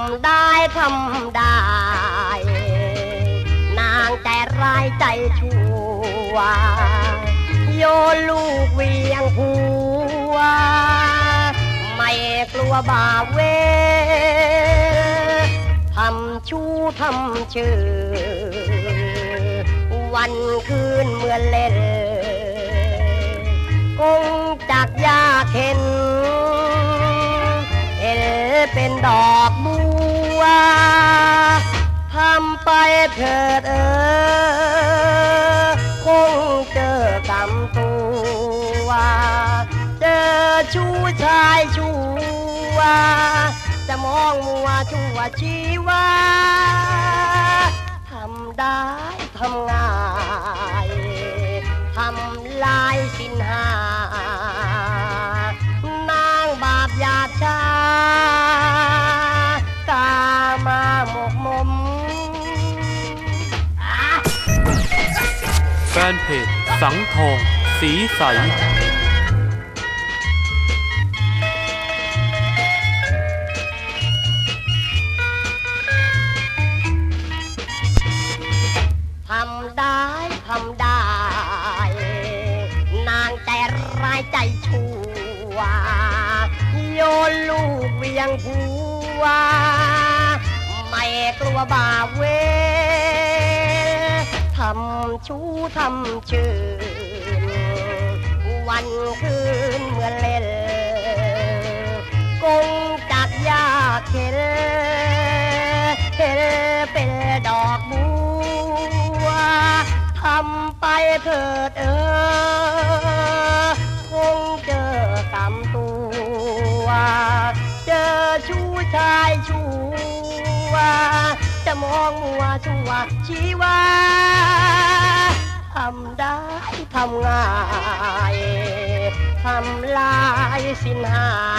ำได้ทำได้ นางใจร้ายใจชั่ว โยนลูกเวียงผัว ไม่กลัวบาเวทำชู้ทำชื่อ วันคืนเมื่อเล่น คงจากยาเห็นเห็น เป็นดอกบัวทำไปเถิดเออ คงเจอกำตัว เจอชู้ชายชัวจะมองมัวชั่วชีวาทำได้ทำง่ายทำ แฟนเพจ สังทอง สีใส ทำได้ ทำได้ นางใจร้ายใจชั่ว โยนลูกเวียงผัว ไม่กลัวบาปเวำชู้ทำชื่อวันคืนเมื่อเล่นคงจักยากเห็นเห็นเป็นดอกบัวทำไปเถิดเออคงเจอกำตัว เจอชู้ชายชัว มองมัวชัวชีวาทำได้ทำง่ายทำลายสินหา